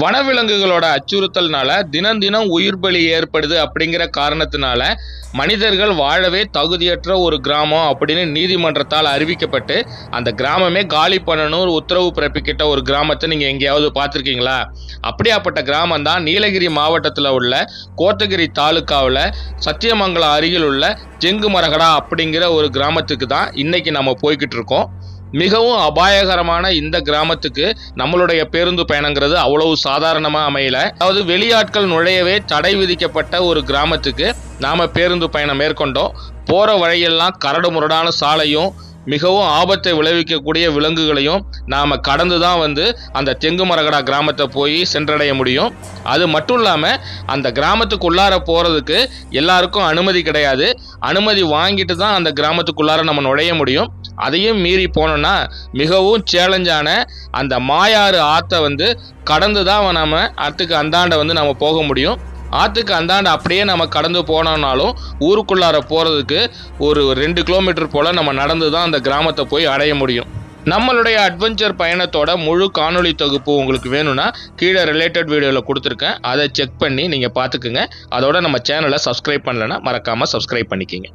வனவிலங்குகளோட அச்சுறுத்தல்னால தினம் தினம் உயிர் பலி ஏற்படுது அப்படிங்கிற காரணத்தினால மனிதர்கள் வாழவே தகுதியற்ற ஒரு கிராமம் அப்படின்னு நீதிமன்றத்தால் அறிவிக்கப்பட்டு அந்த கிராமமே காலி பண்ணணும் உத்தரவு பிறப்பிக்கிட்ட ஒரு கிராமத்தை நீங்கள் எங்கேயாவது பார்த்துருக்கீங்களா? அப்படியாப்பட்ட கிராமம் தான் நீலகிரி மாவட்டத்தில் உள்ள கோத்தகிரி தாலுக்காவில் சத்தியமங்கலம் அருகில் உள்ள ஜெங்கு மரகடா அப்படிங்கிற ஒரு கிராமத்துக்கு தான் இன்னைக்கு நம்ம போய்கிட்டு இருக்கோம். மிகவும் அபாயகரமான இந்த கிராமத்துக்கு நம்மளுடைய பேருந்து பயணங்கிறது அவ்வளவு சாதாரணமாக அமையல. அதாவது வெளியாட்கள் நுழையவே தடை விதிக்கப்பட்ட ஒரு கிராமத்துக்கு நாம பேருந்து பயணம் மேற்கொண்டோம். போற வழியெல்லாம் கரடு முரடான சாலையும் மிகவும் ஆபத்தை விளைவிக்கக்கூடிய விலங்குகளையும் நாம் கடந்து தான் வந்து அந்த தெங்கு மரகடா கிராமத்தை போய் சென்றடைய முடியும். அது மட்டும் இல்லாமல் அந்த கிராமத்துக்குள்ளார போகிறதுக்கு எல்லாருக்கும் அனுமதி கிடையாது. அனுமதி வாங்கிட்டு தான் அந்த கிராமத்துக்குள்ளார நம்ம நுழைய முடியும். அதையும் மீறி போனோம்னா மிகவும் சேலஞ்சான அந்த மாயாறு ஆற்றை வந்து கடந்து தான் நம்ம ஆற்றுக்கு அந்தாண்ட வந்து நம்ம போக முடியும். ஆற்றுக்கு அந்தாண்ட அப்படியே நம்ம கடந்து போனோம்னாலும் ஊருக்குள்ளார போகிறதுக்கு ஒரு ரெண்டு கிலோமீட்டர் போல் நம்ம நடந்து தான் அந்த கிராமத்தை போய் அடைய முடியும். நம்மளுடைய அட்வென்ச்சர் பயணத்தோட முழு காணொளி தொகுப்பு உங்களுக்கு வேணும்னா கீழே ரிலேட்டட் வீடியோவில் கொடுத்துருக்கேன். அதை செக் பண்ணி நீங்கள் பார்த்துக்குங்க. அதோட நம்ம சேனலை சப்ஸ்கிரைப் பண்ணலன்னா மறக்காமல் சப்ஸ்கிரைப் பண்ணிக்கிங்க.